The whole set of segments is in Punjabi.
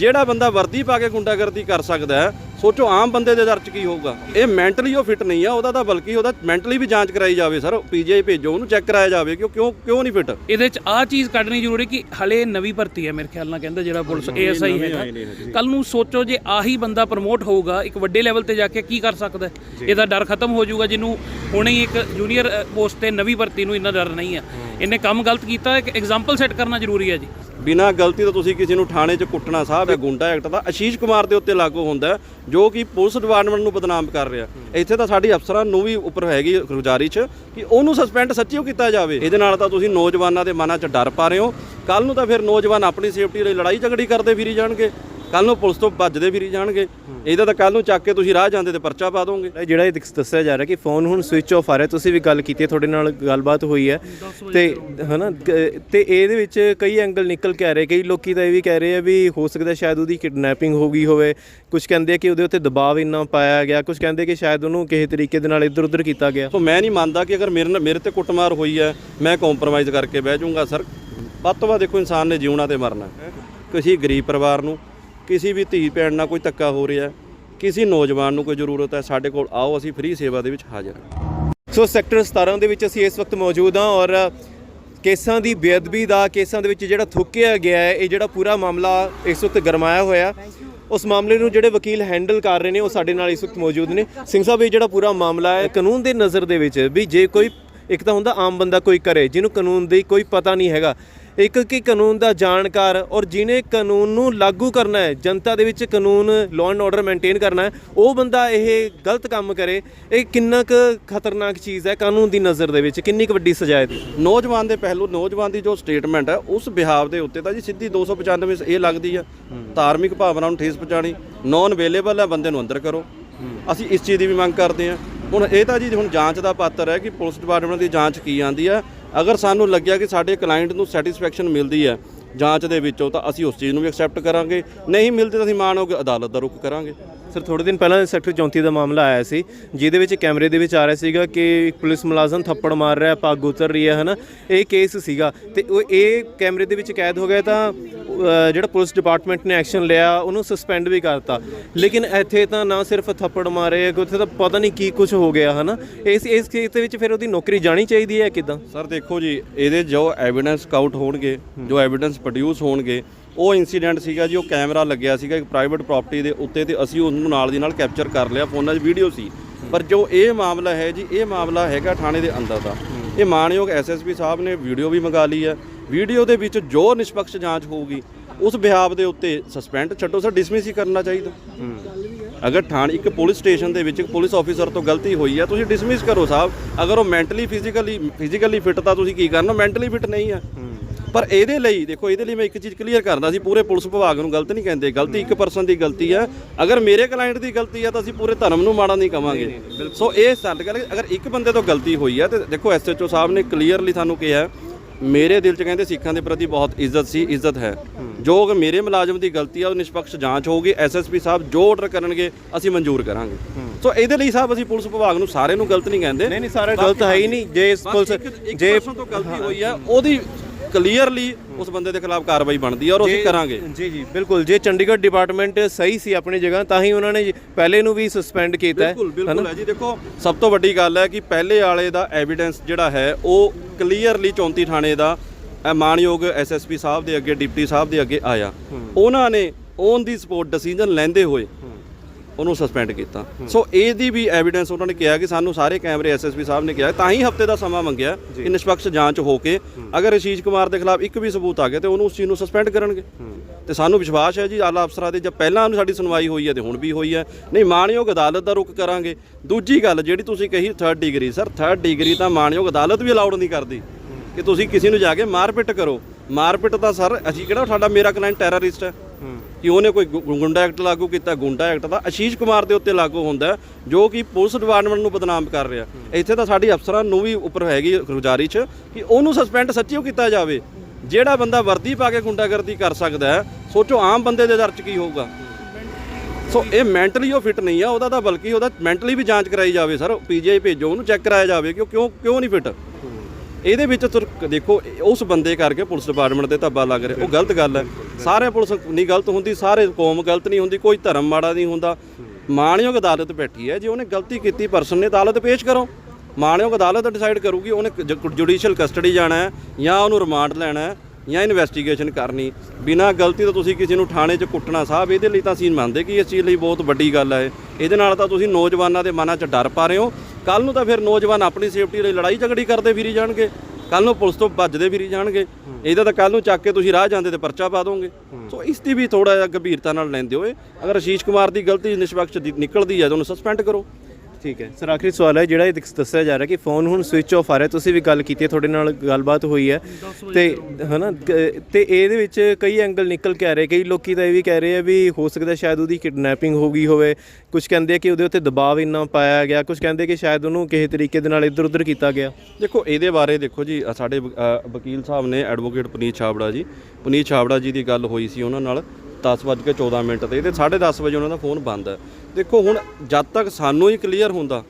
ਜਿਹੜਾ ਬੰਦਾ ਵਰਦੀ ਪਾ ਕੇ ਗੁੰਡਾਗਰਦੀ ਕਰ ਸਕਦਾ ਹੈ ਸੋਚੋ ਆਮ ਬੰਦੇ ਦੇ ਦਰ ਚ ਕੀ ਹੋਊਗਾ। ਇਹ ਮੈਂਟਲੀ ਉਹ ਫਿਟ ਨਹੀਂ ਆ ਉਹਦਾ ਤਾਂ ਬਲਕਿ ਉਹਦਾ ਮੈਂਟਲੀ ਵੀ ਜਾਂਚ ਕਰਾਈ ਜਾਵੇ ਸਰ ਪੀਜੀਆਈ ਭੇਜੋ ਉਹਨੂੰ ਚੈੱਕ ਕਰਾਇਆ ਜਾਵੇ ਕਿ ਉਹ ਕਿਉਂ ਕਿਉਂ ਨਹੀਂ ਫਿਟ ਇਹਦੇ ਚ ਆਹ ਚੀਜ਼ ਕੱਢਣੀ ਜ਼ਰੂਰੀ ਕਿ ਹਲੇ ਨਵੀਂ ਭਰਤੀ ਹੈ ਮੇਰੇ ਖਿਆਲ ਨਾਲ ਕਹਿੰਦਾ ਜਿਹੜਾ ਪੁਲਿਸ ਏਐਸਆਈ ਹੈਗਾ ਕੱਲ ਨੂੰ ਸੋਚੋ ਜੇ ਆਹੀ ਬੰਦਾ ਪ੍ਰਮੋਟ ਹੋਊਗਾ ਇੱਕ ਵੱਡੇ ਲੈਵਲ ਤੇ ਜਾ ਕੇ ਕੀ ਕਰ ਸਕਦਾ? ਇਹਦਾ ਡਰ ਖਤਮ ਹੋ ਜਾਊਗਾ ਜਿਹਨੂੰ ਹੁਣੇ ਹੀ ਇੱਕ ਜੂਨੀਅਰ ਪੋਸਟ ਤੇ ਨਵੀਂ ਭਰਤੀ ਨੂੰ ਇੰਨਾ ਡਰ ਨਹੀਂ ਹੈ। ਇਹਨੇ ਕੰਮ ਗਲਤ ਕੀਤਾ ਇੱਕ ਐਗਜ਼ਾਮਪਲ ਸੈੱਟ ਕਰਨਾ ਜ਼ਰੂਰੀ ਹੈ ਜੀ। ਬਿਨਾਂ ਗਲਤੀ ਤੋਂ ਤੁਸੀਂ ਕਿਸੇ ਨੂੰ ਥਾਣੇ 'ਚ ਕੁੱਟਣਾ ਸਾਹਿਬ ਹੈ ਗੁੰਡਾ, ਐਕਟ ਦਾ ਆਸ਼ੀਸ਼ ਕੁਮਾਰ ਦੇ ਉੱਤੇ ਲਾਗੂ ਹੁੰਦਾ ਜੋ ਕਿ ਪੁਲਿਸ ਡਿਪਾਰਟਮੈਂਟ ਨੂੰ ਬਦਨਾਮ ਕਰ ਰਿਹਾ ਇੱਥੇ ਤਾਂ ਸਾਡੀ ਅਫਸਰਾਂ ਨੂੰ ਵੀ ਉੱਪਰ ਹੈਗੀ ਗੁਜ਼ਾਰਿਸ਼ ਕਿ ਉਹਨੂੰ ਸਸਪੈਂਡ ਸੱਚੀਓ ਕੀਤਾ ਜਾਵੇ। ਇਹਦੇ ਨਾਲ ਤਾਂ ਤੁਸੀਂ ਨੌਜਵਾਨਾਂ ਦੇ ਮਨਾਂ 'ਚ ਡਰ ਪਾ ਰਹੇ ਹੋ। ਕੱਲ ਨੂੰ ਤਾਂ ਫਿਰ ਨੌਜਵਾਨ ਆਪਣੀ ਸੇਫਟੀ ਲਈ ਲੜਾਈ ਝਗੜੀ ਕਰਦੇ ਫਿਰੀ ਜਾਣਗੇ। ਕੱਲ ਨੂੰ ਪੁਲਿਸ ਤੋਂ ਭੱਜਦੇ ਫਿਰੀ ਜਾਣਗੇ। ਇਹਦਾ ਤਾਂ ਕੱਲ ਨੂੰ ਚੱਕ ਕੇ ਤੁਸੀਂ ਰਾਹ ਜਾਂਦੇ ਤੇ ਪਰਚਾ ਪਾ ਦੋਗੇ। ਇਹ ਜਿਹੜਾ ਇਹ ਦਿਸ- ਦੱਸਿਆ ਜਾ ਰਿਹਾ ਕਿ ਫੋਨ ਹੁਣ ਸਵਿਚ ਆਫ ਆ ਰਿਹਾ। ਤੁਸੀਂ ਵੀ ਗੱਲ ਕੀਤੀ ਹੈ ਤੁਹਾਡੇ ਨਾਲ ਗੱਲਬਾਤ ਹੋਈ ਹੈ। ਤੇ ਹਨਾ ਤੇ ਇਹਦੇ ਵਿੱਚ ਕਈ ਐਂਗਲ ਨਿਕਲ ਕੇ ਆ ਰਹੇ। ਕਈ ਲੋਕੀ ਤਾਂ ਇਹ ਵੀ ਕਹਿ ਰਹੇ ਆ ਵੀ ਹੋ ਸਕਦਾ ਸ਼ਾਇਦ ਉਹਦੀ ਕਿਡਨੈਪਿੰਗ ਹੋ ਗਈ ਹੋਵੇ। ਕੁਝ ਕਹਿੰਦੇ ਆ ਕਿ ਉਹਦੇ ਉੱਤੇ ਦਬਾਅ ਇੰਨਾ ਪਾਇਆ ਗਿਆ। ਕੁਝ ਕਹਿੰਦੇ ਕਿ ਸ਼ਾਇਦ ਉਹਨੂੰ ਕਿਸੇ ਤਰੀਕੇ ਦੇ ਨਾਲ ਇੱਧਰ ਉੱਧਰ ਕੀਤਾ ਗਿਆ। ਸੋ ਮੈਂ ਨਹੀਂ ਮੰਨਦਾ ਕਿ ਅਗਰ ਮੇਰੇ ਨਾਲ ਮੇਰੇ ਤੇ ਕੁੱਟਮਾਰ ਹੋਈ ਹੈ ਮੈਂ ਕੰਪਰੋਮਾਈਜ਼ ਕਰਕੇ ਬਹਿ ਜਾਊਂਗਾ ਸਰ। ਵੱਧ ਤੋਂ ਵੱਧ ਦੇਖੋ ਇਨਸਾਨ ਨੇ ਜਿਉਣਾ ਤੇ ਮਰਨਾ। ਕਿਸੇ ਗਰੀਬ ਪਰਿਵਾਰ ਨੂੰ ਕਿਸੇ ਵੀ ਧੀ ਭੈਣ ਨਾਲ ਕੋਈ ਧੱਕਾ ਹੋ ਰਿਹਾ, ਕਿਸੇ ਨੌਜਵਾਨ ਨੂੰ ਕੋਈ ਜ਼ਰੂਰਤ ਹੈ, ਸਾਡੇ ਕੋਲ ਆਓ, ਅਸੀਂ ਫ੍ਰੀ ਸੇਵਾ ਦੇ ਵਿੱਚ ਹਾਜ਼ਰ ਹਾਂ। ਸੋ ਸੈਕਟਰ 17 ਦੇ ਵਿੱਚ ਅਸੀਂ ਇਸ ਵਕਤ ਮੌਜੂਦ ਹਾਂ ਔਰ ਕੇਸਾਂ ਦੀ ਬੇਅਦਬੀ ਦਾ, ਕੇਸਾਂ ਦੇ ਵਿੱਚ ਜਿਹੜਾ ਥੁੱਕਿਆ ਗਿਆ ਹੈ, ਇਹ ਜਿਹੜਾ ਪੂਰਾ ਮਾਮਲਾ ਇਸ ਵਕਤ ਗਰਮਾਇਆ ਹੋਇਆ ਉਸ ਮਾਮਲੇ ਨੂੰ ਜਿਹੜੇ ਵਕੀਲ ਹੈਂਡਲ ਕਰ ਰਹੇ ਨੇ, ਉਹ ਸਾਡੇ ਨਾਲ ਇਸ ਵਕਤ ਮੌਜੂਦ ਨੇ। ਸਿੰਘ ਸਾਹਿਬ, ਇਹ ਜਿਹੜਾ ਪੂਰਾ ਮਾਮਲਾ ਹੈ, ਕਾਨੂੰਨ ਦੇ ਨਜ਼ਰ ਦੇ ਵਿੱਚ ਵੀ ਜੇ ਕੋਈ, ਇੱਕ ਤਾਂ ਹੁੰਦਾ ਆਮ ਬੰਦਾ ਕੋਈ ਕਰੇ, ਜਿਹਨੂੰ ਕਾਨੂੰਨ ਦੀ ਕੋਈ ਪਤਾ ਨਹੀਂ ਹੈਗਾ ਇੱਕ ਕਿ ਕਾਨੂੰਨ ਦਾ ਜਾਣਕਾਰ ਔਰ ਜਿਹਨੇ ਕਾਨੂੰਨ ਨੂੰ ਲਾਗੂ ਕਰਨਾ ਹੈ ਜਨਤਾ ਦੇ ਵਿੱਚ ਕਾਨੂੰਨ ਲਾਅ ਐਂਡ ਆਰਡਰ ਮੇਨਟੇਨ ਕਰਨਾ ਹੈ ਉਹ ਬੰਦਾ ਇਹ ਗਲਤ ਕੰਮ ਕਰੇ ਇਹ ਕਿੰਨਾ ਕੁ ਖਤਰਨਾਕ ਚੀਜ਼ ਹੈ ਕਾਨੂੰਨ ਦੀ ਨਜ਼ਰ ਦੇ ਵਿੱਚ? ਕਿੰਨੀ ਕੁ ਵੱਡੀ ਸਜ਼ਾ ਹੈ ਨੌਜਵਾਨ ਦੇ ਪਹਿਲੂ ਨੌਜਵਾਨ ਦੀ ਜੋ ਸਟੇਟਮੈਂਟ ਹੈ ਉਸ ਬਿਹਾਵ ਦੇ ਉੱਤੇ ਤਾਂ ਜੀ ਸਿੱਧੀ 295 ਇਹ ਲੱਗਦੀ ਆ ਧਾਰਮਿਕ ਭਾਵਨਾ ਨੂੰ ਠੇਸ ਪਹੁੰਚਾਣੀ ਨੌਨ ਅਵੇਲੇਬਲ ਹੈ ਬੰਦੇ ਨੂੰ ਅੰਦਰ ਕਰੋ। ਅਸੀਂ ਇਸ ਚੀਜ਼ ਦੀ ਵੀ ਮੰਗ ਕਰਦੇ ਹਾਂ। ਹੁਣ ਇਹ ਤਾਂ ਜੀ ਹੁਣ ਜਾਂਚ ਦਾ ਪਾਤਰ ਹੈ ਕਿ ਪੁਲਿਸ ਡਿਪਾਰਟਮੈਂਟ ਦੀ ਜਾਂਚ ਕੀ ਆਂਦੀ ਹੈ। ਅਗਰ ਸਾਨੂੰ ਲੱਗਿਆ ਕਿ ਸਾਡੇ ਕਲਾਇੰਟ ਨੂੰ ਸੈਟੀਸਫੈਕਸ਼ਨ ਮਿਲਦੀ ਹੈ ਜਾਂਚ ਦੇ ਵਿੱਚੋਂ ਤਾਂ ਅਸੀਂ ਉਸ ਚੀਜ਼ ਨੂੰ ਵੀ ਐਕਸੈਪਟ ਕਰਾਂਗੇ। ਨਹੀਂ ਮਿਲਦੀ ਤਾਂ ਅਸੀਂ ਮਾਨੋਗੇ ਅਦਾਲਤ ਦਾ ਰੁਖ ਕਰਾਂਗੇ। ਸਰ ਥੋੜੇ ਦਿਨ ਪਹਿਲਾਂ ਸੈਕਟਰ 34 ਦਾ ਮਾਮਲਾ ਆਇਆ ਸੀ, ਜਿਹਦੇ ਵਿੱਚ ਕੈਮਰੇ ਦੇ ਵਿੱਚ ਆ ਰਿਹਾ ਸੀਗਾ ਕਿ ਇੱਕ ਪੁਲਿਸ ਮੁਲਾਜ਼ਮ ਥੱਪੜ ਮਾਰ ਰਿਹਾ, ਪੱਗ ਉਤਰ ਰਹੀ ਹੈ, ਹਨਾ? ਇਹ ਕੇਸ ਸੀਗਾ। ਤੇ ਉਹ ਇਹ ਕੈਮਰੇ ਦੇ ਵਿੱਚ ਕੈਦ ਹੋ ਗਿਆ ਤਾਂ ਜਿਹੜਾ ਪੁਲਿਸ ਡਿਪਾਰਟਮੈਂਟ ਨੇ ਐਕਸ਼ਨ ਲਿਆ, ਉਹਨੂੰ ਸਸਪੈਂਡ ਵੀ ਕਰਤਾ। ਲੇਕਿਨ ਇੱਥੇ ਤਾਂ ਨਾ ਸਿਰਫ ਥੱਪੜ ਮਾਰੇ, ਉੱਥੇ ਤਾਂ ਪਤਾ ਨਹੀਂ ਕੀ ਕੁਝ ਹੋ ਗਿਆ, ਹਨਾ? ਇਸ ਇਸ ਕੇਸ ਦੇ ਵਿੱਚ ਫਿਰ ਉਹਦੀ ਨੌਕਰੀ ਜਾਣੀ ਚਾਹੀਦੀ ਹੈ ਕਿਦਾਂ? ਸਰ, ਦੇਖੋ ਜੀ, ਇਹਦੇ ਜੋ ਐਵੀਡੈਂਸ ਕਾਊਟ ਹੋਣਗੇ, ਜੋ ਐਵੀਡੈਂਸ ਪ੍ਰੋਡਿਊਸ ਹੋਣਗੇ ਉਹ ਇਨਸੀਡੈਂਟ ਸੀਗਾ ਜੀ, ਉਹ ਕੈਮਰਾ ਲੱਗਿਆ ਸੀਗਾ ਇੱਕ ਪ੍ਰਾਈਵੇਟ ਪ੍ਰਾਪਰਟੀ ਦੇ ਉੱਤੇ ਤੇ ਅਸੀਂ ਉਹਨੂੰ ਨਾਲ ਦੀ ਨਾਲ ਕੈਪਚਰ ਕਰ ਲਿਆ ਫੋਨਾਂ 'ਚ ਵੀਡੀਓ ਸੀ। ਪਰ ਜੋ ਇਹ ਮਾਮਲਾ ਹੈ ਜੀ, ਇਹ ਮਾਮਲਾ ਹੈਗਾ ਥਾਣੇ ਦੇ ਅੰਦਰ ਦਾ। ਇਹ ਮਾਨਯੋਗ ਐਸਐਸਪੀ ਸਾਹਿਬ ਨੇ ਵੀਡੀਓ ਵੀ ਮੰਗਾ ਲਈ ਹੈ। ਵੀਡੀਓ ਦੇ ਵਿੱਚ ਜੋ ਨਿਸ਼ਪਕਸ਼ ਜਾਂਚ ਹੋਊਗੀ, ਉਸ ਬਿਹਾਵ ਦੇ ਉੱਤੇ ਸਸਪੈਂਡ ਛੱਡੋ, ਸਰ ਡਿਸਮਿਸ ਹੀ ਕਰਨਾ ਚਾਹੀਦਾ। ਅਗਰ ਥਾਣ, ਇੱਕ ਪੁਲਿਸ ਸਟੇਸ਼ਨ ਦੇ ਵਿੱਚ ਇੱਕ ਪੁਲਿਸ ਆਫੀਸਰ ਤੋਂ ਗਲਤੀ ਹੋਈ ਹੈ, ਤੁਸੀਂ ਡਿਸਮਿਸ ਕਰੋ ਸਾਹਿਬ। ਅਗਰ ਉਹ ਮੈਂਟਲੀ ਫਿਜ਼ੀਕਲੀ ਫਿਜ਼ੀਕਲੀ ਫਿਟ ਤਾਂ ਤੁਸੀਂ ਕੀ ਕਰਨਾ? ਮੈਂਟਲੀ ਫਿਟ ਨਹੀਂ ਹੈ। ਪਰ ਇਹਦੇ ਲਈ ਦੇਖੋ ਇਹਦੇ ਲਈ ਮੈਂ ਇੱਕ ਚੀਜ਼ ਕਲੀਅਰ ਕਰਦਾ ਸੀ ਪੂਰੇ ਪੁਲਿਸ ਵਿਭਾਗ ਨੂੰ ਗਲਤ ਨਹੀਂ ਕਹਿੰਦੇ ਗਲਤੀ ਇੱਕ ਪਰਸਨ ਦੀ ਗਲਤੀ ਹੈ। ਅਗਰ ਮੇਰੇ ਕਲਾਇੰਟ ਦੀ ਗਲਤੀ ਹੈ ਤਾਂ ਅਸੀਂ ਪੂਰੇ ਧਰਮ ਨੂੰ ਮਾੜਾ ਨਹੀਂ ਕਵਾਂਗੇ। ਸੋ ਇਹ ਸਾਡੇ ਗੱਲ ਅਗਰ ਇੱਕ ਬੰਦੇ ਤੋਂ ਗਲਤੀ ਹੋਈ ਹੈ ਤੇ ਦੇਖੋ ਐਸਐਚਓ ਸਾਹਿਬ ਨੇ ਕਲੀਅਰਲੀ ਸਾਨੂੰ ਕਿਹਾ ਮੇਰੇ ਦਿਲ 'ਚ ਕਹਿੰਦੇ ਸਿੱਖਾਂ ਦੇ ਪ੍ਰਤੀ ਬਹੁਤ ਇੱਜ਼ਤ ਸੀ ਇੱਜ਼ਤ ਹੈ। ਜੋ ਅਗਰ ਮੇਰੇ ਮੁਲਾਜ਼ਮ ਦੀ ਗਲਤੀ ਆ ਉਹ ਨਿਸ਼ਪਕਸ਼ ਜਾਂਚ ਹੋਊਗੀ ਐਸਐਸਪੀ ਸਾਹਿਬ ਜੋ ਆਰਡਰ ਕਰਨਗੇ ਅਸੀਂ ਮਨਜ਼ੂਰ ਕਰਾਂਗੇ। ਸੋ ਇਹਦੇ ਲਈ ਸਾਹਿਬ ਅਸੀਂ ਪੁਲਿਸ ਵਿਭਾਗ ਨੂੰ ਸਾਰੇ ਨੂੰ ਗਲਤ ਨਹੀਂ ਕਹਿੰਦੇ। ਨਹੀਂ ਨਹੀਂ ਸਾਰੇ ਗਲਤ ਹੈ ਹੀ ਨਹੀਂ। ਜੇ ਪੁਲਿਸ ਜੇ ਤੋਂ ਗਲਤੀ ਹੋਈ ਹੈ ਉਹਦੀ ਕਲੀਅਰਲੀ ਉਸ ਬੰਦੇ ਦੇ ਖਿਲਾਫ ਕਾਰਵਾਈ ਬਣਦੀ ਹੈ ਔਰ ਅਸੀਂ ਕਰਾਂਗੇ। ਜੀ ਜੀ ਬਿਲਕੁਲ। ਜੇ ਚੰਡੀਗੜ੍ਹ ਡਿਪਾਰਟਮੈਂਟ ਸਹੀ ਸੀ ਆਪਣੀ ਜਗ੍ਹਾ ਤਾਂ ਹੀ ਉਹਨਾਂ ਨੇ ਪਹਿਲੇ ਨੂੰ ਵੀ ਸਸਪੈਂਡ ਕੀਤਾ ਹੈ। ਬਿਲਕੁਲ ਬਿਲਕੁਲ ਹੈ ਜੀ। ਦੇਖੋ ਸਭ ਤੋਂ ਵੱਡੀ ਗੱਲ ਹੈ ਕਿ ਪਹਿਲੇ ਵਾਲੇ ਦਾ ਐਵੀਡੈਂਸ ਜਿਹੜਾ ਹੈ ਉਹ ਕਲੀਅਰਲੀ 34 ਥਾਣੇ ਦਾ ਮਾਨਯੋਗ ਐਸਐਸਪੀ ਸਾਹਿਬ ਦੇ ਅੱਗੇ ਡਿਪਟੀ ਸਾਹਿਬ ਦੇ ਅੱਗੇ ਆਇਆ। ਉਹਨਾਂ ਨੇ ਔਨ ਦੀ ਸਪੋਰਟ ਡਿਸੀਜਨ ਲੈਂਦੇ ਹੋਏ ਉਹਨੂੰ ਸਸਪੈਂਡ ਕੀਤਾ। ਸੋ ਇਹਦੀ ਵੀ ਐਵੀਡੈਂਸ ਉਹਨਾਂ ਨੇ ਕਿਹਾ ਕਿ ਸਾਨੂੰ ਸਾਰੇ ਕੈਮਰੇ ਐਸਐਸਪੀ ਸਾਹਿਬ ਨੇ ਕਿਹਾ ਤਾਂ ਹੀ ਹਫ਼ਤੇ ਦਾ ਸਮਾਂ ਮੰਗਿਆ ਕਿ ਨਿਸ਼ਪਕਸ਼ ਜਾਂਚ ਹੋ ਕੇ ਅਗਰ ਅਸ਼ੀਸ਼ ਕੁਮਾਰ ਦੇ ਖਿਲਾਫ ਇੱਕ ਵੀ ਸਬੂਤ ਆ ਗਿਆ ਤੇ ਉਹਨੂੰ ਉਸ ਚੀਜ਼ ਨੂੰ ਸਸਪੈਂਡ ਕਰਨਗੇ। ਤੇ ਸਾਨੂੰ ਵਿਸ਼ਵਾਸ ਹੈ ਜੀ ਆਲਾ ਅਫਸਰਾਂ ਦੇ ਜਦ ਪਹਿਲਾਂ ਸਾਡੀ ਸੁਣਵਾਈ ਹੋਈ ਹੈ ਤੇ ਹੁਣ ਵੀ ਹੋਈ ਹੈ। ਨਹੀਂ ਮਾਨਯੋਗ ਅਦਾਲਤ ਦਾ ਰੁਖ ਕਰਾਂਗੇ। ਦੂਜੀ ਗੱਲ ਜਿਹੜੀ ਤੁਸੀਂ ਕਹੀ 3rd degree sir 3rd degree ਤਾਂ ਮਾਨਯੋਗ ਅਦਾਲਤ ਵੀ ਅਲਾਉਡ ਨਹੀਂ ਕਰਦੀ। ਕਿ ਤੁਸੀਂ ਕਿਸੇ ਨੂੰ ਜਾ ਕੇ ਮਾਰਪਿੱਟ ਕਰੋ। ਮਾਰਪਿੱਟ ਤਾਂ ਸਰ ਅਸੀਂ ਕਿਹੜਾ ਸਾਡਾ ਮੇਰਾ ਕਲਾਇੰਟ ਟੈਰਰਿਸਟ ਹੈ? ਕਿ ਉਹਨੇ ਕੋਈ ਗੁ- ਗੁੰਡਾ ਐਕਟ ਲਾਗੂ ਕੀਤਾ ਗੁੰਡਾ ਐਕਟ ਦਾ ਆਸ਼ੀਸ਼ ਕੁਮਾਰ ਦੇ ਉੱਤੇ ਲਾਗੂ ਹੁੰਦਾ ਹੈ, ਜੋ ਕਿ ਪੁਲਿਸ ਡਿਪਾਰਟਮੈਂਟ ਨੂੰ ਬਦਨਾਮ ਕਰ ਰਿਹਾ ਇੱਥੇ ਤਾਂ ਸਾਡੀ ਅਫਸਰਾਂ ਨੂੰ ਵੀ ਉੱਪਰ ਹੈਗੀ ਗੁਜ਼ਾਰਿਸ਼ ਕਿ ਉਹਨੂੰ ਸਸਪੈਂਡ ਸੱਚੀਓ ਕੀਤਾ ਜਾਵੇ। ਜਿਹੜਾ ਬੰਦਾ ਵਰਦੀ ਪਾ ਕੇ ਗੁੰਡਾਗਰਦੀ ਕਰ ਸਕਦਾ ਹੈ ਸੋਚੋ ਆਮ ਬੰਦੇ ਦੇ ਦਰ ਚ ਕੀ ਹੋਊਗਾ। ਸੋ ਇਹ ਮੈਂਟਲੀ ਉਹ ਫਿਟ ਨਹੀਂ ਆ ਉਹਦਾ ਤਾਂ ਬਲਕਿ ਉਹਦਾ ਮੈਂਟਲੀ ਵੀ ਜਾਂਚ ਕਰਾਈ ਜਾਵੇ ਸਰ ਪੀਜੀਆਈ ਭੇਜੋ ਉਹਨੂੰ ਚੈੱਕ ਕਰਾਇਆ ਜਾਵੇ ਕਿ ਉਹ ਕਿਉਂ ਕਿਉਂ ਨਹੀਂ ਫਿਟ। ਇਹਦੇ ਵਿੱਚ ਤੁਰ ਦੇਖੋ, ਉਸ ਬੰਦੇ ਕਰਕੇ ਪੁਲਿਸ ਡਿਪਾਰਟਮੈਂਟ ਦੇ ਧੱਬਾ ਲੱਗ ਰਿਹਾ। ਉਹ ਗਲਤ ਗੱਲ ਹੈ। ਸਾਰੇ ਪੁਲਿਸ ਨਹੀਂ ਗਲਤ ਹੁੰਦੀ, ਸਾਰੇ ਕੌਮ ਗਲਤ ਨਹੀਂ ਹੁੰਦੀ, ਕੋਈ ਧਰਮ ਮਾੜਾ ਨਹੀਂ ਹੁੰਦਾ। ਮਾਣਯੋਗ ਅਦਾਲਤ ਬੈਠੀ ਹੈ। ਜੇ ਉਹਨੇ ਗਲਤੀ ਕੀਤੀ ਪਰਸਨ ਨੇ ਅਦਾਲਤ ਪੇਸ਼ ਕਰੋ। ਮਾਣਯੋਗ ਅਦਾਲਤ ਡਿਸਾਈਡ ਕਰੂਗੀ ਉਹਨੇ ਜੁਡੀਸ਼ੀਅਲ ਕਸਟਡੀ ਜਾਣਾ ਹੈ ਜਾਂ ਉਹਨੂੰ ਰਿਮਾਂਡ ਲੈਣਾ ਹੈ। ਜਾਂ ਇਨਵੈਸਟੀਗੇਸ਼ਨ ਕਰਨੀ, ਬਿਨਾਂ ਗਲਤੀ ਤੋਂ ਤੁਸੀਂ ਕਿਸੇ ਨੂੰ ਥਾਣੇ 'ਚ ਕੁੱਟਣਾ, ਸਾਹਿਬ ਇਹਦੇ ਲਈ ਤਾਂ ਅਸੀਂ ਮੰਨਦੇ ਕਿ ਇਸ ਚੀਜ਼ ਲਈ ਬਹੁਤ ਵੱਡੀ ਗੱਲ ਹੈ। ਇਹਦੇ ਨਾਲ ਤਾਂ ਤੁਸੀਂ ਨੌਜਵਾਨਾਂ ਦੇ ਮਨਾਂ 'ਚ ਡਰ ਪਾ ਰਹੇ ਹੋ। ਕੱਲ ਨੂੰ ਤਾਂ ਫਿਰ ਨੌਜਵਾਨ ਆਪਣੀ ਸੇਫਟੀ ਲਈ ਲੜਾਈ ਝਗੜੀ ਕਰਦੇ ਫਿਰੀ ਜਾਣਗੇ। ਕੱਲ ਨੂੰ ਪੁਲਿਸ ਤੋਂ ਭੱਜਦੇ ਫਿਰੀ ਜਾਣਗੇ। ਇਹਦਾ ਤਾਂ ਕੱਲ ਨੂੰ ਚੱਕ ਕੇ ਤੁਸੀਂ ਰਾਹ ਜਾਂਦੇ ਤੇ ਪਰਚਾ ਪਾ ਦੋਗੇ। ਸੋ ਇਸ ਦੀ ਵੀ ਥੋੜਾ ਜਿਹਾ ਗੰਭੀਰਤਾ ਨਾਲ ਲੈਂਦੇ ਹੋਏ, ਅਗਰ ਅਸ਼ੀਸ਼ ਕੁਮਾਰ ਦੀ ਗਲਤੀ ਨਿਸ਼ਪਕਸ਼ ਨਿਕਲਦੀ ਹੈ ਤਾਂ ਉਹਨੂੰ ਸਸਪੈਂਡ ਕਰੋ। ਠੀਕ ਹੈ। ਸਰ ਆਖਰੀ ਸਵਾਲ ਹੈ ਜਿਹੜਾ ਇਹ ਦਿਖ- ਦੱਸਿਆ ਜਾ ਰਿਹਾ ਕਿ ਫੋਨ ਹੁਣ ਸਵਿਚ ਆਫ ਆ ਰਿਹਾ। ਤੁਸੀਂ ਵੀ ਗੱਲ ਕੀਤੀ ਹੈ ਤੁਹਾਡੇ ਨਾਲ ਗੱਲਬਾਤ ਹੋਈ ਹੈ। ਤੇ ਹਨਾ ਕ- ਤੇ ਇਹਦੇ ਵਿੱਚ ਕਈ ਐਂਗਲ ਨਿਕਲ ਕੇ ਆ ਰਹੇ। ਕਈ ਲੋਕੀ ਤਾਂ ਇਹ ਵੀ ਕਹਿ ਰਹੇ ਆ ਵੀ ਹੋ ਸਕਦਾ ਸ਼ਾਇਦ ਉਹਦੀ ਕਿਡਨੈਪਿੰਗ ਹੋ ਗਈ ਹੋਵੇ। ਕੁਝ ਕਹਿੰਦੇ ਆ ਕਿ ਉਹਦੇ ਉੱਤੇ ਦਬਾਅ ਇੰਨਾ ਪਾਇਆ ਗਿਆ। ਕੁਝ ਕਹਿੰਦੇ ਕਿ ਸ਼ਾਇਦ ਉਹਨੂੰ ਕਿਸੇ ਤਰੀਕੇ ਦੇ ਨਾਲ ਇੱਧਰ ਉੱਧਰ ਕੀਤਾ ਗਿਆ। ਦੇਖੋ ਇਹਦੇ ਬਾਰੇ ਦੇਖੋ ਜੀ ਅ, ਸਾਡੇ ਵ- ਅ, ਵਕੀਲ ਸਾਹਿਬ ਨੇ ਐਡਵੋਕੇਟ ਪੁਨੀਤ ਛਾਬੜਾ ਜੀ। ਪੁਨੀਤ ਛਾਬੜਾ ਜੀ ਦੀ ਗੱਲ ਹੋਈ ਸੀ ਉਹਨਾਂ ਨਾਲ। 10:14 ਮਿੰਟ ਤੇ ਤੇ 10:30 ਵਜੇ ਉਹਨਾਂ ਦਾ ਫੋਨ ਬੰਦ ਹੈ। ਦੇਖੋ ਹੁਣ ਜਦ ਤੱਕ ਸਾਨੂੰ ਹੀ ਕਲੀਅਰ ਹੁੰਦਾ,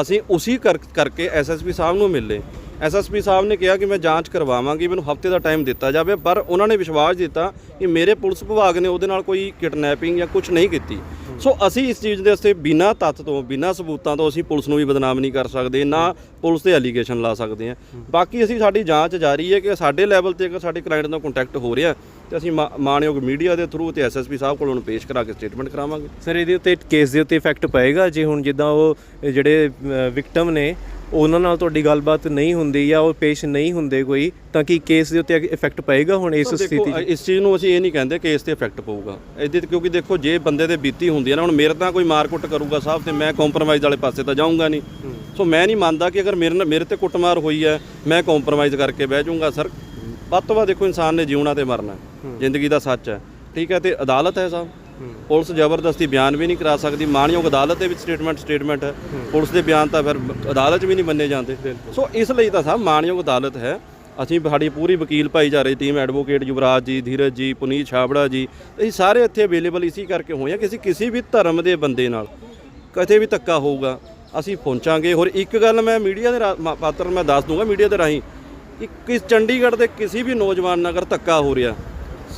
ਅਸੀਂ ਉਸੇ ਕਰ- ਕਰਕੇ ਐਸਐਸਪੀ ਸਾਹਿਬ ਨੂੰ ਮਿਲੇ। ਐਸਐਸਪੀ ਸਾਹਿਬ ਨੇ ਕਿਹਾ ਕਿ ਮੈਂ ਜਾਂਚ ਕਰਵਾਵਾਂਗੀ, ਮੈਨੂੰ ਹਫ਼ਤੇ ਦਾ ਟਾਈਮ ਦਿੱਤਾ ਜਾਵੇ, ਪਰ ਉਹਨਾਂ ਨੇ ਵਿਸ਼ਵਾਸ ਦਿੱਤਾ ਕਿ ਮੇਰੇ ਪੁਲਿਸ ਵਿਭਾਗ ਨੇ ਉਹਦੇ ਨਾਲ ਕੋਈ ਕਿਡਨੈਪਿੰਗ ਜਾਂ ਕੁਝ ਨਹੀਂ ਕੀਤੀ। ਸੋ ਅਸੀਂ ਇਸ ਚੀਜ਼ ਦੇ ਵਾਸਤੇ ਬਿਨਾਂ ਤੱਥ ਤੋਂ, ਬਿਨਾਂ ਸਬੂਤਾਂ ਤੋਂ ਅਸੀਂ ਪੁਲਿਸ ਨੂੰ ਵੀ ਬਦਨਾਮ ਨਹੀਂ ਕਰ ਸਕਦੇ, ਨਾ ਪੁਲਿਸ ਤੇ ਐਲੀਗੇਸ਼ਨ ਲਾ ਸਕਦੇ ਹਾਂ। ਬਾਕੀ ਅਸੀਂ ਸਾਡੀ ਜਾਂਚ ਜਾਰੀ ਹੈ ਕਿ ਸਾਡੇ ਲੈਵਲ ਤੇ ਅਗਰ ਸਾਡੇ ਕਲਾਇੰਟ ਨਾਲ ਕੰਟੈਕਟ ਹੋ ਰਿਹਾ ਤੇ ਅਸੀਂ ਮਾ- ਮਾਣਯੋਗ ਮੀਡੀਆ ਦੇ ਥਰੂ ਤੇ ਐਸਐਸਪੀ ਸਾਹਿਬ ਕੋਲ ਉਹਨੂੰ ਪੇਸ਼ ਕਰਾ ਕੇ ਸਟੇਟਮੈਂਟ ਕਰਾਵਾਂਗੇ। ਸਰ ਇਹਦੇ ਉੱਤੇ ਕੇਸ ਦੇ ਉੱਤੇ ਇਫੈਕਟ ਪਏਗਾ? ਜੇ ਹੁਣ ਜਿੱਦਾਂ ਉਹ ਜਿਹੜੇ ਵਿਕਟਮ ਨੇ ਉਹਨਾਂ ਨਾਲ ਤੁਹਾਡੀ ਗੱਲਬਾਤ ਨਹੀਂ ਹੁੰਦੀ ਜਾਂ ਉਹ ਪੇਸ਼ ਨਹੀਂ ਹੁੰਦੇ ਕੋਈ ਤਾਂ ਕੀ ਕੇਸ ਦੇ ਉੱਤੇ ਇਫੈਕਟ ਪਏਗਾ ਹੁਣ ਇਸ ਦੇਖੋ, ਸਥਿਤੀ 'ਚ? ਇਸ ਚੀਜ਼ ਨੂੰ ਅਸੀਂ ਇਹ ਨਹੀਂ ਕਹਿੰਦੇ ਕਿ ਇਸ ਤੇ ਇਫੈਕਟ ਪਊਗਾ। ਇਹਦੇ ਤੇ ਕਿਉਂਕਿ ਦੇਖੋ ਜੇ ਬੰਦੇ ਦੇ ਬੀਤੀ ਹੁੰਦੀ ਹੈ ਨਾ ਹੁਣ ਮੇਰੇ ਤਾਂ ਕੋਈ ਮਾਰਕੁੱਟ ਕਰੂਗਾ ਸਾਹਿਬ ਤੇ ਮੈਂ ਕੰਪਰੋਮਾਈਜ਼ ਵਾਲੇ ਪਾਸੇ ਤਾਂ ਜਾਊਂਗਾ ਨਹੀਂ। ਸੋ ਮੈਂ ਨਹੀਂ ਮੰਨਦਾ ਕਿ ਅਗਰ ਮੇਰੇ ਨਾਲ ਮੇਰੇ ਤੇ ਕੁੱਟਮਾਰ ਹੋਈ ਹੈ ਮੈਂ ਕੰਪਰੋਮਾਈਜ਼ ਕਰਕੇ ਬਹਿ ਜਾਊਂਗਾ ਸਰ ਵੱਧ ਤੋਂ ਵੱਧ ਦੇਖੋ ਇਨਸਾਨ ਨੇ ਜਿਉਣਾ ਤੇ ਮਰਨਾ। ਜ਼ਿੰਦਗੀ ਦਾ ਸੱਚ ਹੈ। ਠੀਕ ਹੈ, ਤੇ ਅਦਾਲਤ ਹੈ ਸਾਹਿਬ ਪੁਲਿਸ ਜ਼ਬਰਦਸਤੀ ਬਿਆਨ ਵੀ ਨਹੀਂ ਕਰਾ ਸਕਦੀ। ਮਾਣਯੋਗ ਅਦਾਲਤ ਦੇ ਵਿੱਚ ਸਟੇਟਮੈਂਟ ਸਟੇਟਮੈਂਟ ਹੈ। ਪੁਲਿਸ ਦੇ ਬਿਆਨ ਤਾਂ ਫਿਰ ਅਦਾਲਤ 'ਚ ਵੀ ਨਹੀਂ ਮੰਨੇ ਜਾਂਦੇ। ਸੋ ਇਸ ਲਈ ਤਾਂ ਸਾਹਿਬ ਮਾਣਯੋਗ ਅਦਾਲਤ ਹੈ। ਅਸੀਂ ਸਾਡੀ ਪੂਰੀ ਵਕੀਲ ਭਾਈਚਾਰੇ ਦੀ ਟੀਮ ਐਡਵੋਕੇਟ ਯੁਵਰਾਜ ਜੀ, ਧੀਰਜ ਜੀ, ਪੁਨੀਤ ਛਾਬੜਾ ਜੀ ਅਸੀਂ ਸਾਰੇ ਇੱਥੇ ਅਵੇਲੇਬਲ ਇਸੀ ਕਰਕੇ ਹੋਏ ਆ ਕਿਸੇ ਕਿਸੇ ਵੀ ਧਰਮ ਦੇ ਬੰਦੇ ਨਾਲ ਕਿਤੇ ਵੀ ਧੱਕਾ ਹੋਊਗਾ, ਅਸੀਂ ਪਹੁੰਚਾਂਗੇ। ਹੋਰ ਇੱਕ ਗੱਲ ਮੈਂ ਮੀਡੀਆ ਦੇ ਰਾ- ਪਾਤਰ ਮੈਂ ਦੱਸ ਦੂੰਗਾ ਮੀਡੀਆ ਦੇ ਰਾਹੀਂ ਕਿ ਕਿਸ ਚੰਡੀਗੜ੍ਹ ਦੇ ਕਿਸੇ ਵੀ ਨੌਜਵਾਨ ਨਾਲ ਅਗਰ ਧੱਕਾ ਹੋ ਰਿਹਾ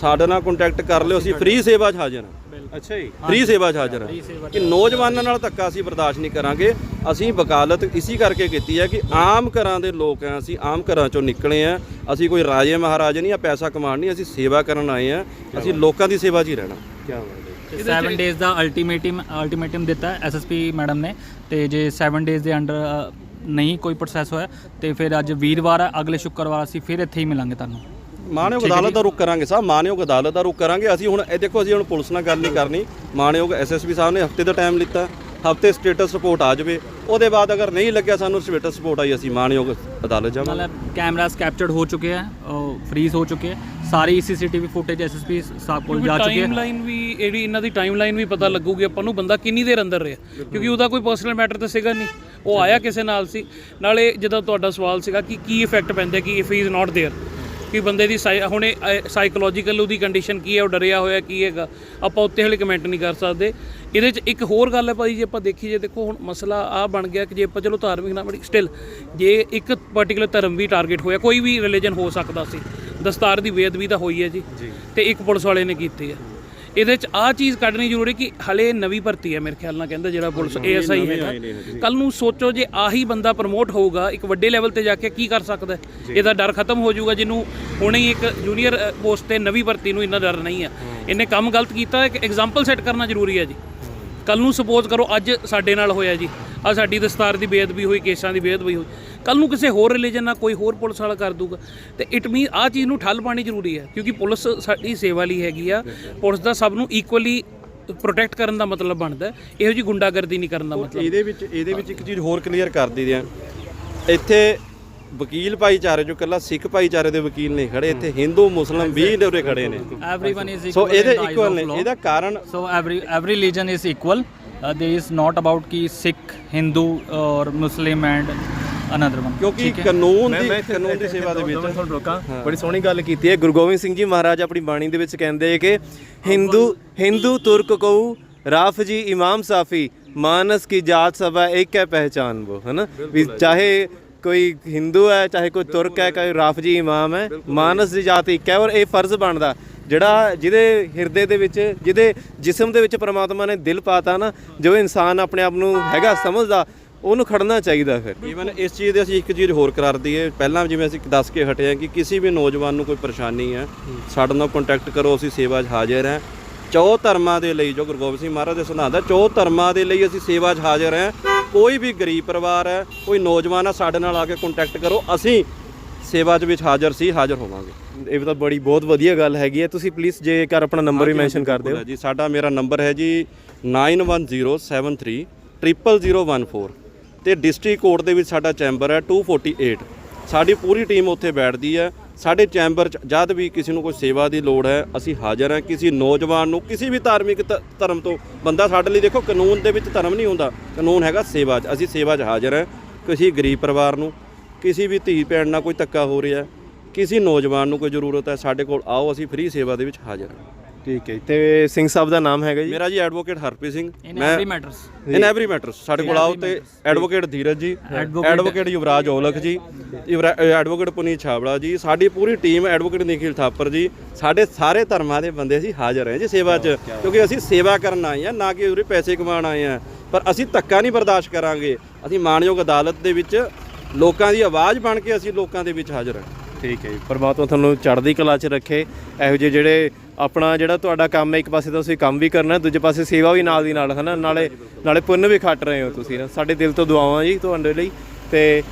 ਸਾਡੇ ਨਾਲ ਕੰਟੈਕਟ ਕਰ ਲਿਓ ਅਸੀਂ ਫ੍ਰੀ ਸੇਵਾ 'ਚ ਹਾਜ਼ਰ ਹਾਂ। ਅੱਛਾ ਜੀ ਫ੍ਰੀ ਸੇਵਾ 'ਚ ਹਾਜ਼ਰ ਹਾਂ। ਕਿ ਨੌਜਵਾਨਾਂ ਨਾਲ ਧੱਕਾ ਅਸੀਂ ਬਰਦਾਸ਼ਤ ਨਹੀਂ ਕਰਾਂਗੇ। ਅਸੀਂ ਵਕਾਲਤ ਇਸੀ ਕਰਕੇ ਕੀਤੀ ਹੈ ਕਿ ਆਮ ਘਰਾਂ ਦੇ ਲੋਕ ਆ ਅਸੀਂ ਆਮ ਘਰਾਂ ਚੋਂ ਨਿਕਲੇ ਆ ਅਸੀਂ ਕੋਈ ਰਾਜੇ ਮਹਾਰਾਜੇ ਨਹੀਂ ਆ ਪੈਸਾ ਕਮਾਉਣ ਨਹੀਂ ਅਸੀਂ ਸੇਵਾ ਕਰਨ ਆਏ ਆ ਅਸੀਂ ਲੋਕਾਂ ਦੀ ਸੇਵਾ 'ਚ ਹੀ ਰਹਿਣਾ। ਕੀ ਬਾਤ ਹੈ। 7 ਡੇਜ਼ ਦਾ ਅਲਟੀਮੇਟਮ ਅਲਟੀਮੇਟਮ ਦਿੱਤਾ ਐਸਐਸਪੀ ਮੈਡਮ ਨੇ। ਤੇ ਜੇ 7 ਡੇਜ਼ ਦੇ ਅੰਡਰ ਨਹੀਂ ਕੋਈ ਪ੍ਰੋਸੈਸ ਹੋਇਆ ਤੇ ਫਿਰ ਅੱਜ ਵੀਰਵਾਰ ਹੈ ਅਗਲੇ ਸ਼ੁੱਕਰਵਾਰ ਅਸੀਂ ਫਿਰ ਇੱਥੇ ਹੀ ਮਿਲਾਂਗੇ ਤੁਹਾਨੂੰ। ਮਾਨਯੋਗ ਅਦਾਲਤ ਦਾ ਰੁਖ ਕਰਾਂਗੇ ਸਾਹਿਬ ਮਾਨਯੋਗ ਅਦਾਲਤ ਦਾ ਰੁਖ ਕਰਾਂਗੇ ਅਸੀਂ ਹੁਣ ਇਹ ਦੇਖੋ ਅਸੀਂ ਹੁਣ ਪੁਲਿਸ ਨਾਲ ਗੱਲ ਨਹੀਂ ਕਰਨੀ ਮਾਨਯੋਗ ਐਸਐਸਪੀ ਸਾਹਿਬ ਨੇ ਹਫਤੇ ਦਾ ਟਾਈਮ ਲਿੱਤਾ ਹਫਤੇ ਸਟੇਟਸ ਰਿਪੋਰਟ ਆ ਜਾਵੇ ਉਹਦੇ ਬਾਅਦ ਅਗਰ ਨਹੀਂ ਲੱਗਿਆ ਸਾਨੂੰ ਸਟੇਟਸ ਰਿਪੋਰਟ ਆਈ ਅਸੀਂ ਮਾਨਯੋਗ ਅਦਾਲਤ ਜਾਵਾਂਗੇ ਮਤਲਬ ਕੈਮਰਾਸ ਕੈਪਚਰਡ ਹੋ ਚੁੱਕੇ ਹੈ ਫਰੀਜ਼ ਹੋ ਚੁੱਕੇ ਹੈ ਸਾਰੀ ਸੀਸੀਟੀਵੀ ਫੁਟੇਜ ਐਸਐਸਪੀ ਸਾਹਿਬ ਕੋਲ ਜਾ ਚੁੱਕੀ ਹੈ ਟਾਈਮਲਾਈਨ ਵੀ ਇਹਦੀ ਇਹਨਾਂ ਦੀ ਟਾਈਮਲਾਈਨ ਵੀ ਪਤਾ ਲੱਗੂਗੀ ਆਪਾਂ ਨੂੰ ਬੰਦਾ ਕਿੰਨੀ ਦੇਰ ਅੰਦਰ ਰਿਹਾ ਕਿਉਂਕਿ ਉਹਦਾ ਕੋਈ ਪਰਸਨਲ ਮੈਟਰ ਤਾਂ ਸੀਗਾ ਨਹੀਂ ਉਹ ਆਇਆ ਕਿਸੇ ਨਾਲ ਸੀ ਨਾਲੇ ਜਦੋਂ ਤੁਹਾਡਾ ਸਵਾਲ ਸੀਗਾ ਕਿ ਕੀ ਇਫੈਕਟ ਪੈਂਦਾ ਕਿ if he is not there ਕਿ ਬੰਦੇ ਦੀ ਹੁਣੇ ਸਾਈਕੋਲੋਜੀਕਲ ਉਹਦੀ ਕੰਡੀਸ਼ਨ ਕੀ ਹੈ ਉਹ ਡਰਿਆ ਹੋਇਆ ਕੀ ਹੈਗਾ ਆਪਾਂ ਉੱਤੇ ਹਲੇ ਕਮੈਂਟ ਨਹੀਂ ਕਰ ਸਕਦੇ। ਇਹਦੇ 'ਚ ਇੱਕ ਹੋਰ ਗੱਲ ਹੈ ਭਾਈ ਜੇ ਆਪਾਂ ਦੇਖੀਏ ਜੇ ਦੇਖੋ ਹੁਣ ਮਸਲਾ ਆ ਬਣ ਗਿਆ ਕਿ ਜੇ ਆਪਾਂ ਚਲੋ ਧਾਰਮਿਕ ਨਾ ਬੜੀ ਸਟਿਲ ਜੇ ਇੱਕ ਪਾਰਟਿਕੂਲਰ ਧਰਮ ਵੀ ਟਾਰਗੇਟ ਹੋਇਆ ਕੋਈ ਵੀ ਰਿਲੀਜਨ ਹੋ ਸਕਦਾ ਸੀ। ਦਸਤਾਰ ਦੀ ਬੇਅਦਬੀ ਤਾਂ ਹੋਈ ਹੈ ਜੀ। ਤੇ ਇੱਕ ਪੁਲਿਸ ਵਾਲੇ ਨੇ ਕੀਤੀ ਹੈ। ਇਹਦੇ ਚ ਆ ਚੀਜ਼ ਕੱਢਣੀ ਜ਼ਰੂਰੀ ਕਿ ਹਲੇ ਨਵੀਂ ਭਰਤੀ ਹੈ ਮੇਰੇ ਖਿਆਲ ਨਾਲ ਕਹਿੰਦਾ ਜਿਹੜਾ ਪੁਲਿਸ ਏਐਸਆਈ ਹੈਗਾ। ਕੱਲ ਨੂੰ ਸੋਚੋ ਜੇ ਆਹੀ ਬੰਦਾ ਪ੍ਰਮੋਟ ਹੋਊਗਾ ਇੱਕ ਵੱਡੇ ਲੈਵਲ ਤੇ ਜਾ ਕੇ ਕੀ ਕਰ ਸਕਦਾ? ਇਹਦਾ ਡਰ ਖਤਮ ਹੋ ਜਾਊਗਾ ਜਿਹਨੂੰ ਹੁਣੇ ਹੀ ਇੱਕ ਜੂਨੀਅਰ ਪੋਸਟ ਤੇ ਨਵੀਂ ਭਰਤੀ ਨੂੰ ਇੰਨਾ ਡਰ ਨਹੀਂ ਹੈ। ਇਹਨੇ ਕੰਮ ਗਲਤ ਕੀਤਾ ਇੱਕ ਐਗਜ਼ਾਮਪਲ ਸੈੱਟ ਕਰਨਾ ਜ਼ਰੂਰੀ ਹੈ ਜੀ। ਕੱਲ ਨੂੰ ਸਪੋਜ਼ ਕਰੋ ਅੱਜ ਸਾਡੇ ਨਾਲ ਹੋਇਆ ਜੀ। ਆ ਸਾਡੀ ਦਸਤਾਰ ਦੀ ਬੇਅਦਬੀ ਹੋਈ ਕੇਸਾਂ ਦੀ ਬੇਅਦਬੀ ਹੋਈ। ਕੱਲ ਨੂੰ ਕਿਸੇ ਹੋਰ ਰਿਲੀਜਨ ਨਾਲ ਕੋਈ ਹੋਰ ਪੁਲਿਸ ਵਾਲਾ ਕਰ ਦੂਗਾ ਤੇ ਇਟ ਮੀਨ ਆ ਚੀਜ਼ ਨੂੰ ਠੱਲ ਪਾਣੀ ਜ਼ਰੂਰੀ ਹੈ ਕਿਉਂਕਿ ਪੁਲਿਸ ਸਾਡੀ ਸੇਵਾ ਲਈ ਹੈਗੀ ਆ। ਪੁਲਿਸ ਦਾ ਸਭ ਨੂੰ ਇਕੁਅਲੀ ਪ੍ਰੋਟੈਕਟ ਕਰਨ ਦਾ ਮਤਲਬ ਬਣਦਾ। ਇਹੋ ਜੀ ਗੁੰਡਾਗਰਦੀ ਨਹੀਂ ਕਰਨ ਦਾ ਮਤਲਬ। ਇਹਦੇ ਵਿੱਚ ਇਹਦੇ ਵਿੱਚ ਇੱਕ ਚੀਜ਼ ਹੋਰ ਕਲੀਅਰ ਕਰ ਦਈਏ ਆ। ਇੱਥੇ ਵਕੀਲ ਭਾਈਚਾਰੇ ਜੋ ਕੱਲਾ ਸਿੱਖ ਭਾਈਚਾਰੇ ਦੇ ਵਕੀਲ ਨਹੀਂ ਖੜੇ ਇੱਥੇ ਹਿੰਦੂ ਮੁਸਲਮ ਵੀ ਉਰੇ ਖੜੇ ਨੇ। ਸੋ ਇਹਦੇ ਇਕੁਅਲ ਨੇ. ਇਹਦਾ ਕਾਰਨ so every every religion is equal. Uh, there is not about ki sikh hindu or muslim and another one ਕਿਉਂਕਿ ਕਾਨੂੰਨ ਦੀ ਕਾਨੂੰਨ ਦੀ ਸੇਵਾ ਦੇ ਵਿੱਚ ਤੁਹਾਨੂੰ ਰੋਕਾਂ। ਬੜੀ ਸੋਹਣੀ ਗੱਲ ਕੀਤੀ ਹੈ। ਗੁਰੂ ਗੋਬਿੰਦ ਸਿੰਘ ਜੀ ਮਹਾਰਾਜ ਆਪਣੀ ਬਾਣੀ ਦੇ ਵਿੱਚ ਕਹਿੰਦੇ ਕਿ ਹਿੰਦੂ ਹਿੰਦੂ ਤੁਰਕ ਕਉ ਰਾਫ ਜੀ ਇਮਾਮ ਸਾਫੀ ਮਾਨਸ ਕੀ ਜਾਤ ਸਭਾ ਇੱਕ ਹੈ ਪਹਿਚਾਨ ਹੈ ਵੀ ਚਾਹੇ ਕੋਈ ਹਿੰਦੂ ਹੈ ਚਾਹੇ ਕੋਈ ਤੁਰਕ ਹੈ ਕੋਈ ਰਾਫਜੀ ਇਮਾਮ ਹੈ ਮਾਨਸ ਦੀ ਜਾਤ ਇੱਕ ਹੈ ਔਰ ਇਹ ਫਰਜ਼ ਬਣਦਾ। ਜਿਹੜਾ ਜਿਹਦੇ ਹਿਰਦੇ ਦੇ ਵਿੱਚ ਜਿਹਦੇ ਜਿਸਮ ਦੇ ਵਿੱਚ ਪ੍ਰਮਾਤਮਾ ਨੇ ਦਿਲ ਪਾਤਾ ਨਾ ਜੋ ਇਨਸਾਨ ਆਪਣੇ ਆਪ ਨੂੰ ਹੈਗਾ ਸਮਝਦਾ ਉਹਨੂੰ ਖੜਨਾ ਚਾਹੀਦਾ ਫਿਰ। ਈਵਨ ਇਸ ਚੀਜ਼ ਦੇ ਅਸੀਂ ਇੱਕ ਚੀਜ਼ ਹੋਰ ਕਰਾ ਦਈਏ। ਪਹਿਲਾਂ ਜਿਵੇਂ ਅਸੀਂ ਦੱਸ ਕੇ ਹਟੇ ਹਾਂ ਕਿ ਕਿਸੇ ਵੀ ਨੌਜਵਾਨ ਨੂੰ ਕੋਈ ਪਰੇਸ਼ਾਨੀ ਹੈ ਸਾਡੇ ਨਾਲ ਕੰਟੈਕਟ ਕਰੋ ਅਸੀਂ ਸੇਵਾ 'ਚ ਹਾਜ਼ਰ ਹਾਂ। ਚੌ ਧਰਮਾਂ ਦੇ ਲਈ ਜੋ ਗੁਰੂ ਗੋਬਿੰਦ ਸਿੰਘ ਮਹਾਰਾਜ ਦੇ ਸਿਧਾਂਤ ਹੈ ਚੌ ਧਰਮਾਂ ਦੇ ਲਈ ਅਸੀਂ ਸੇਵਾ 'ਚ ਹਾਜ਼ਰ ਹਾਂ। ਕੋਈ ਵੀ ਗਰੀਬ ਪਰਿਵਾਰ ਹੈ ਕੋਈ ਨੌਜਵਾਨ ਹੈ ਸਾਡੇ ਨਾਲ ਆ ਕੇ ਕੰਟੈਕਟ ਕਰੋ। ਅਸੀਂ ਸੇਵਾ 'ਚ ਵਿੱਚ ਹਾਜ਼ਰ ਸੀ ਹਾਜ਼ਰ ਹੋਵਾਂਗੇ। ਇਹ ਤਾਂ ਬੜੀ ਬਹੁਤ ਵਧੀਆ ਗੱਲ ਹੈਗੀ ਹੈ। ਤੁਸੀਂ ਪਲੀਜ਼ ਜੇਕਰ ਆਪਣਾ ਨੰਬਰ ਵੀ ਮੈਂਸ਼ਨ ਕਰ ਦਿਓ। ਜੀ। ਸਾਡਾ ਮੇਰਾ ਨੰਬਰ ਹੈ ਜੀ 9107300014 ਤੇ ਡਿਸਟ੍ਰਿਕਟ ਕੋਰਟ ਦੇ ਵਿੱਚ ਸਾਡਾ ਚੈਂਬਰ ਹੈ 248 ਸਾਡੀ ਪੂਰੀ ਟੀਮ ਉੱਥੇ ਬੈਠਦੀ ਹੈ। ਸਾਡੇ ਚੈਂਬਰ 'ਚ ਜਦ ਵੀ ਕਿਸੇ ਨੂੰ ਕੋਈ ਸੇਵਾ ਦੀ ਲੋੜ ਹੈ, ਅਸੀਂ ਹਾਜ਼ਰ ਹਾਂ। ਕਿਸੇ ਨੌਜਵਾਨ ਨੂੰ ਕਿਸੇ ਵੀ ਧਾਰਮਿਕ ਧਰਮ ਤੋਂ ਬੰਦਾ ਸਾਡੇ ਲਈ ਦੇਖੋ, ਕਾਨੂੰਨ ਦੇ ਵਿੱਚ ਧਰਮ ਨਹੀਂ ਹੁੰਦਾ। ਕਾਨੂੰਨ ਹੈਗਾ ਸੇਵਾ 'ਚ। ਅਸੀਂ ਸੇਵਾ 'ਚ ਹਾਜ਼ਰ ਹਾਂ। ਕਿਸੇ ਗਰੀਬ ਪਰਿਵਾਰ ਨੂੰ, ਕਿਸੇ ਵੀ ਧੀ ਭੈਣ ਨਾਲ ਕੋਈ ਧੱਕਾ ਹੋ ਰਿਹਾ, ਕਿਸੇ ਨੌਜਵਾਨ ਨੂੰ ਕੋਈ ਜ਼ਰੂਰਤ ਹੈ, ਸਾਡੇ ਕੋਲ ਆਓ, ਅਸੀਂ ਫ੍ਰੀ ਸੇਵਾ ਦੇ ਵਿੱਚ ਹਾਜ਼ਰ ਹਾਂ। ਠੀਕ ਹੈ। ਤੇ ਸਿੰਘ ਸਾਹਿਬ ਦਾ ਨਾਮ ਹੈਗਾ ਜੀ? ਮੇਰਾ ਜੀ advocate Harpreet Singh. In every matters in every matter ਸਾਡੇ ਕੋਲ ਆਓ ਤੇ ਐਡਵੋਕੇਟ ਧੀਰਜ ਜੀ ਐਡਵੋਕੇਟ ਯੁਵਰਾਜ ਔਲਖ ਜੀ ਐਡਵੋਕੇਟ ਪੁਨੀਤ ਛਾਬੜਾ ਜੀ ਸਾਡੀ ਪੂਰੀ ਟੀਮ ਐਡਵੋਕੇਟ ਨਿਖਿਲ ਥਾਪਰ ਜੀ ਸਾਡੇ ਸਾਰੇ ਧਰਮਾਂ ਦੇ ਬੰਦੇ ਅਸੀਂ ਹਾਜ਼ਰ ਹਾਂ ਜੀ ਸੇਵਾ 'ਚ। ਕਿਉਂਕਿ ਅਸੀਂ ਸੇਵਾ ਕਰਨ ਆਏ ਹਾਂ ਨਾ ਕਿ ਉਰੇ ਪੈਸੇ ਕਮਾਉਣ ਆਏ ਹਾਂ। ਪਰ ਅਸੀਂ ਧੱਕਾ ਨਹੀਂ ਬਰਦਾਸ਼ਤ ਕਰਾਂਗੇ। ਅਸੀਂ ਮਾਣਯੋਗ ਅਦਾਲਤ ਦੇ ਵਿੱਚ ਲੋਕਾਂ ਦੀ ਆਵਾਜ਼ ਬਣ ਕੇ ਅਸੀਂ ਲੋਕਾਂ ਦੇ ਵਿੱਚ ਹਾਜ਼ਰ ਹਾਂ। ਠੀਕ ਹੈ ਜੀ। ਪਰਮਾਤਮਾ ਤੁਹਾਨੂੰ ਚੜ੍ਹਦੀ ਕਲਾ 'ਚ ਰੱਖੇ। ਇਹੋ ਜਿਹੇ ਜਿਹੜੇ ਆਪਣਾ ਜਿਹੜਾ ਤੁਹਾਡਾ ਕੰਮ ਹੈ, ਇੱਕ ਪਾਸੇ ਤਾਂ ਤੁਸੀਂ ਕੰਮ ਵੀ ਕਰਨਾ ਦੂਜੇ ਪਾਸੇ ਸੇਵਾ ਵੀ ਨਾਲ ਦੀ ਨਾਲ, ਹਨਾ? ਨਾਲੇ ਨਾਲੇ ਪੁੰਨ ਵੀ ਖੱਟ ਰਹੇ ਹੋ ਤੁਸੀਂ ਨਾ ਸਾਡੇ ਦਿਲ ਤੋਂ ਦੁਆਵਾਂ ਜੀ ਤੁਹਾਡੇ ਲਈ। ਤੇ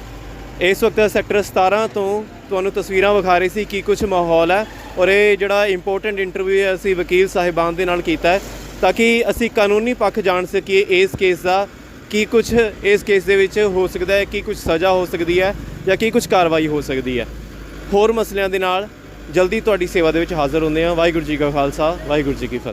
ਇਸ ਵਕਤ ਸੈਕਟਰ 17 ਤੋਂ ਤੁਹਾਨੂੰ ਤਸਵੀਰਾਂ ਵਿਖਾ ਰਹੀ ਸੀ ਕੀ ਕੁਝ ਮਾਹੌਲ ਹੈ ਔਰ ਇਹ ਜਿਹੜਾ ਇੰਪੋਰਟੈਂਟ ਇੰਟਰਵਿਊ ਹੈ, ਅਸੀਂ ਵਕੀਲ ਸਾਹਿਬਾਨ ਦੇ ਨਾਲ ਕੀਤਾ ਹੈ, ਤਾਂ ਕਿ ਅਸੀਂ ਕਾਨੂੰਨੀ ਪੱਖ ਜਾਣ ਸਕੀਏ ਇਸ ਕੇਸ ਦਾ, ਕੀ ਕੁਝ ਇਸ ਕੇਸ ਦੇ ਵਿੱਚ ਹੋ ਸਕਦਾ ਹੈ, ਕੀ ਕੁਝ ਸਜ਼ਾ ਹੋ ਸਕਦੀ ਹੈ ਜਾਂ ਕੀ ਕੁਝ ਕਾਰਵਾਈ ਹੋ ਸਕਦੀ ਹੈ। ਹੋਰ ਮਸਲਿਆਂ ਦੇ ਨਾਲ ਜਲਦੀ ਤੁਹਾਡੀ ਸੇਵਾ ਦੇ ਵਿੱਚ ਹਾਜ਼ਰ ਹੁੰਦੇ ਹਾਂ। ਵਾਹਿਗੁਰੂ ਜੀ ਕਾ ਖਾਲਸਾ, ਵਾਹਿਗੁਰੂ ਜੀ ਕੀ ਫਤਿਹ।